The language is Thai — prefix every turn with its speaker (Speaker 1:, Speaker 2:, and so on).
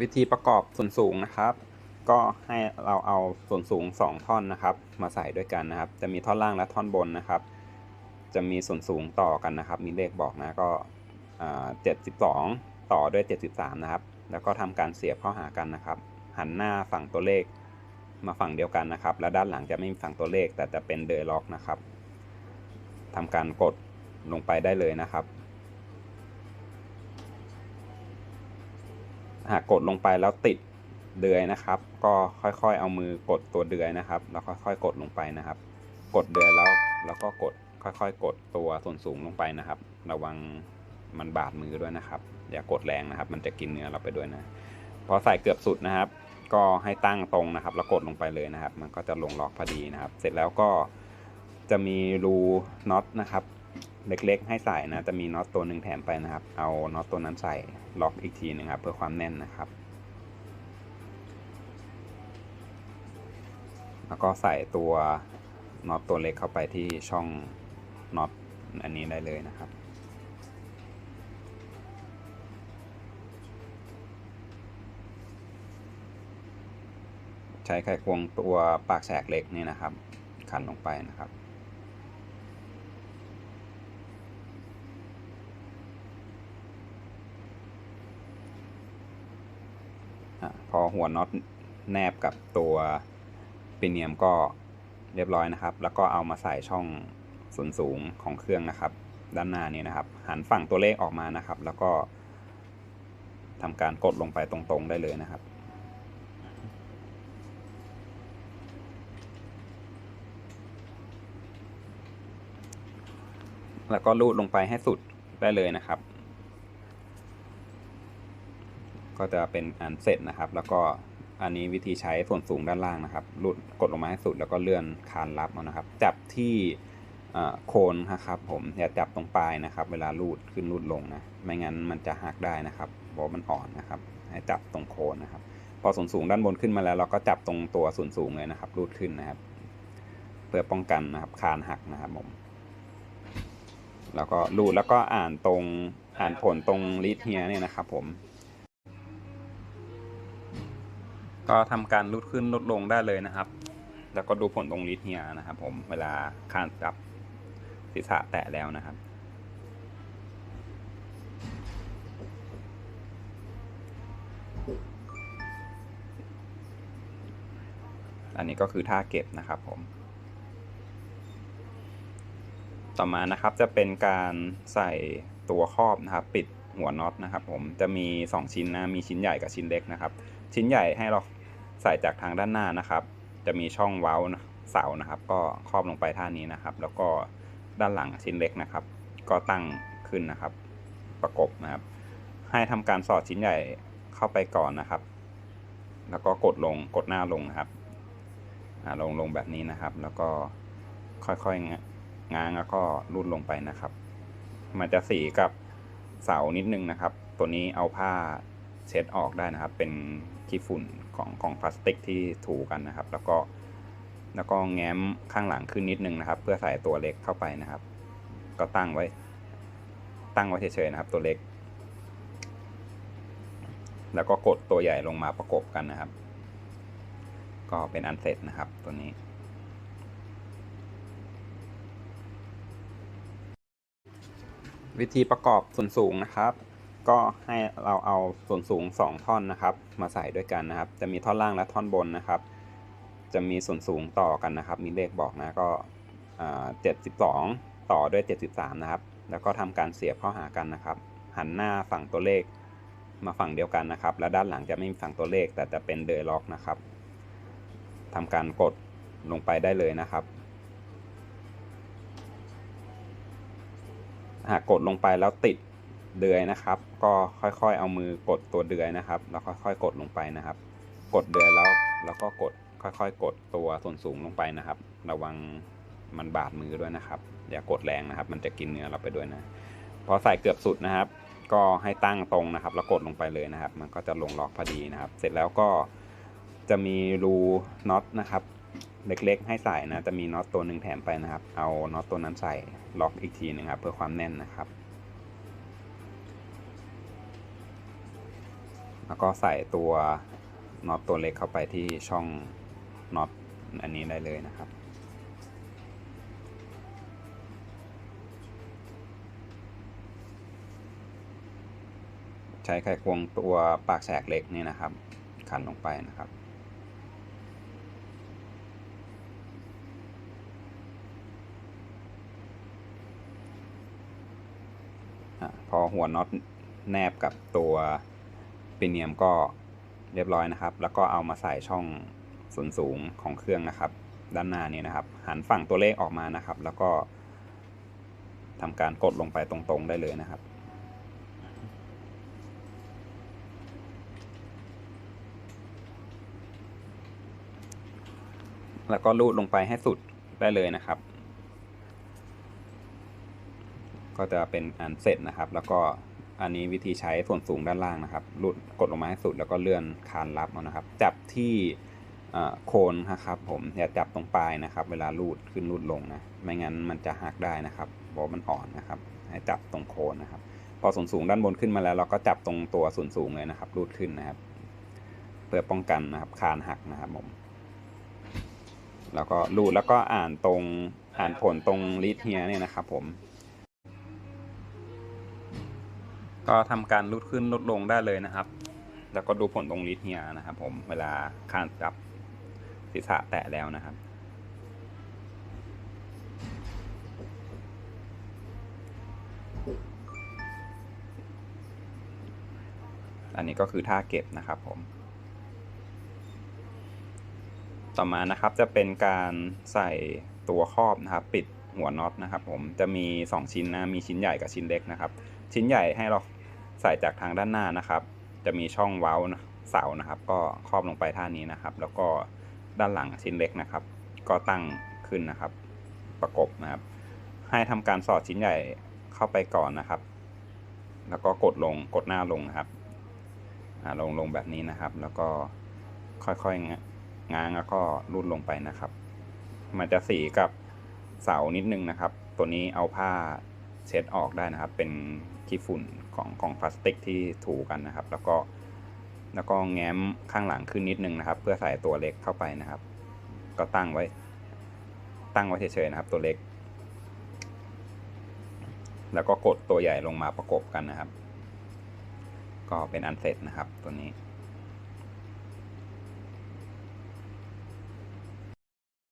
Speaker 1: วิธีประกอบส่วนสูงนะครับ ก็ให้เราเอาส่วนสูง 2 ท่อนนะครับ มาใส่ด้วยกันนะครับ จะมีท่อนล่างและท่อนบนนะครับ จะมีส่วนสูงต่อกันนะครับ มีเลขบอกนะก็เจ็ดสิบสองต่อด้วย 73 นะครับ แล้วก็ทำการเสียบเข้าหากันนะครับ หันหน้าฝั่งตัวเลขมาฝั่งเดียวกันนะครับ แล้วด้านหลังจะไม่มีฝั่งตัวเลขแต่จะเป็นเดยล็อกนะครับทำการกดลงไปได้เลยนะครับ หากกดลงไปแล้วติดเดือยนะครับ ก็ค่อยๆเอามือกดตัวเดือยนะครับ แล้วค่อยๆกดลงไปนะครับ กดเดือยแล้วแล้วก็กดค่อยๆ กดตัวส่วนสูงลงไปนะครับ ระวังมันบาดมือด้วยนะครับ อย่ากดแรงนะครับ มันจะกินเนื้อเราไปด้วยนะพอใส่เกือบสุดนะครับ ก็ให้ตั้งตรงนะครับ แล้วกดลงไปเลยนะครับ มันก็จะลงล็อกพอดีนะครับ เสร็จแล้วก็จะมีรูน็อตนะครับ เล็กๆ ให้ใส่นะ จะมีน็อตตัวหนึ่งแถมไปนะครับ เอาน็อตตัวนั้นใส่ล็อกอีกทีหนึงครับ เพื่อความแน่นนะครับ แล้วก็ใส่ตัวน็อตตัวเล็กเข้าไปที่ช่องน็อตอันนี้ได้เลยนะครับใช้ไขควงตัวปากแฉกเล็กนี่นะครับ ขันลงไปนะครับ พอหัวน็อตแนบกับตัวปีเนียมก็เรียบร้อยนะครับ แล้วก็เอามาใส่ช่องส่วนสูงของเครื่องนะครับ ด้านหน้านี้นะครับ หันฝั่งตัวเลขออกมานะครับ แล้วก็ทำการกดลงไปตรงๆได้เลยนะครับแล้วก็ลูดลงไปให้สุดได้เลยนะครับ ก็จะเป็นอันเสร็จนะครับ แล้วก็อันนี้วิธีใช้ส่วนสูงด้านล่างนะครับรูดกดลงมาให้สุดแล้วก็เลื่อนคานรับเอานะครับ จับที่โคนนะครับ ผมอย่าจับตรงปลายนะครับ เวลาลูดขึ้นลูดลงนะไม่งั้นมันจะหักได้นะครับเพราะมันอ่อนนะครับ ให้จับตรงโคนนะครับ พอส่วนสูงด้านบนขึ้นมาแล้ว เราก็จับตรงตัวส่วนสูงเลยนะครับรูดขึ้นนะครับ เพื่อป้องกันนะครับคานหักนะครับผมแล้วก็รูดแล้วก็อ่านตรงอ่านผลตรงลิทเฮียเนี่ยนะครับ ผม ก็ทำการรูดขึ้นลดลงได้เลยนะครับ แล้วก็ดูผลตรงลิทเฮียนะครับ ผมเวลาคานจับศีรษะแตะแล้วนะครับ อันนี้ก็คือท่าเก็บนะครับผม ต่อมานะครับจะเป็นการใส่ตัวครอบนะครับ ปิด หัวน็อตนะครับผมจะมี 2 ชิ้นนะมีชิ้นใหญ่กับชิ้นเล็กนะครับ ชิ้นใหญ่ให้เราใส่จากทางด้านหน้านะครับ จะมีช่องเว้าเสานะครับ ก็ครอบลงไปท่านี้นะครับ แล้วก็ด้านหลังชิ้นเล็กนะครับ ก็ตั้งขึ้นนะครับ ประกบนะครับ ให้ทำการสอดชิ้นใหญ่เข้าไปก่อนนะครับ แล้วก็กดลงกดหน้าลงนะครับลงลงแบบนี้นะครับ แล้วก็ค่อยๆงะง้างแล้วก็รูดลงไปนะครับ มันจะสีกับ เสานิดนึงนะครับ ตัวนี้เอาผ้าเช็ดออกได้นะครับ เป็นขี้ฝุ่นของของพลาสติกที่ถูกันนะครับ แล้วก็แล้วก็แง้มข้างหลังขึ้นนิดนึงนะครับ เพื่อใส่ตัวเล็กเข้าไปนะครับ ก็ตั้งไว้ ตั้งไว้เฉยๆนะครับ ตัวเล็ก แล้วก็กดตัวใหญ่ลงมาประกบกันนะครับ ก็เป็นอันเสร็จนะครับตัวนี้ วิธีประกอบส่วนสูงนะครับ ก็ให้เราเอาส่วนสูง 2 ท่อนนะครับ มาใส่ด้วยกันนะครับ จะมีท่อนล่างและท่อนบนนะครับ จะมีส่วนสูงต่อกันนะครับ มีเลขบอกนะก็เจ็ดสิบสองต่อด้วย 73 นะครับ แล้วก็ทำการเสียบเข้าหากันนะครับ หันหน้าฝั่งตัวเลขมาฝั่งเดียวกันนะครับ แล้วด้านหลังจะไม่มีฝั่งตัวเลขแต่จะเป็นเดยล็อกนะครับทำการกดลงไปได้เลยนะครับ หากกดลงไปแล้วติดเดือยนะครับ ก็ค่อยๆเอามือกดตัวเดือยนะครับ แล้วค่อยๆกดลงไปนะครับ กดเดือยแล้วแล้วก็กดค่อยๆ กดตัวส่วนสูงลงไปนะครับ ระวังมันบาดมือด้วยนะครับ อย่ากดแรงนะครับ มันจะกินเนื้อเราไปด้วยนะพอใส่เกือบสุดนะครับ ก็ให้ตั้งตรงนะครับ แล้วกดลงไปเลยนะครับ มันก็จะลงล็อกพอดีนะครับ เสร็จแล้วก็จะมีรูน็อตนะครับ เล็กๆ ให้ใส่นะจะมีน็อตตัวหนึ่งแถมไปนะครับ เอาน็อตตัวนั้นใส่ล็อกอีกทีหนึงครับเพื่อความแน่นนะครับแแล้วก็ใส่ตัวน็อตตัวเล็กเข้าไปที่ช่องน็อตอันนี้ได้เลยนะครับใช้ไขควงตัวปากแฉกเล็กนี่นะครับ ขันลงไปนะครับ พอหัวน็อตแนบกับตัวปีเนียมก็เรียบร้อยนะครับ แล้วก็เอามาใส่ช่องส่วนสูงของเครื่องนะครับ ด้านหน้านี้นะครับ หันฝั่งตัวเลขออกมานะครับ แล้วก็ทำการกดลงไปตรงๆได้เลยนะครับแล้วก็ลูดลงไปให้สุดได้เลยนะครับ ก็จะเป็นอันเสร็จนะครับ แล้วก็อันนี้วิธีใช้ส่วนสูงด้านล่างนะครับรูดกดลงมาให้สุดแล้วก็เลื่อนคานรับเอานะครับ จับที่โคนนะครับ ผมอย่าจับตรงปลายนะครับ เวลาลูดขึ้นลูดลงนะไม่งั้นมันจะหักได้นะครับเพราะมันอ่อนนะครับ ให้จับตรงโคนนะครับ พอส่วนสูงด้านบนขึ้นมาแล้ว เราก็จับตรงตัวส่วนสูงเลยนะครับ รูดขึ้นนะครับ เพื่อป้องกันนะครับคานหักนะครับผมแล้วก็รูดแล้วก็อ่านตรงอ่านผลตรงลิทเฮียเนี่ยนะครับ ผม ก็ทำการรูดขึ้นลดลงได้เลยนะครับ แล้วก็ดูผลตรงลิทเฮียนะครับ ผมเวลาคานจับศีรษะแตะแล้วนะครับ อันนี้ก็คือท่าเก็บนะครับผม ต่อมานะครับจะเป็นการใส่ตัวครอบนะครับ ปิดหัวน็อตนะครับ ผมจะมี 2 ชิ้นนะมีชิ้นใหญ่กับชิ้นเล็กนะครับ ชิ้นใหญ่ให้เราใส่จากทางด้านหน้านะครับ จะมีช่องเว้าเสานะครับ ก็ครอบลงไปท่านี้นะครับ แล้วก็ด้านหลังชิ้นเล็กนะครับ ก็ตั้งขึ้นนะครับ ประกบนะครับ ให้ทำการสอดชิ้นใหญ่เข้าไปก่อนนะครับ แล้วก็กดลงกดหน้าลงนะครับอ่าลงลงแบบนี้นะครับ แล้วก็ค่อยๆงะง้างแล้วก็รูดลงไปนะครับ มันจะสีกับเสานิดนึงนะครับ ตัวนี้เอาผ้าเช็ดออกได้นะครับ เป็น ขี้ฝุ่นของของพลาสติกที่ถูกันนะครับ แล้วก็แล้วก็แง้มข้างหลังขึ้นนิดนึงนะครับ เพื่อใส่ตัวเล็กเข้าไปนะครับ ก็ตั้งไว้ ตั้งไว้เฉยๆนะครับ ตัวเล็ก แล้วก็กดตัวใหญ่ลงมาประกบกันนะครับ ก็เป็นอันเสร็จนะครับตัวนี้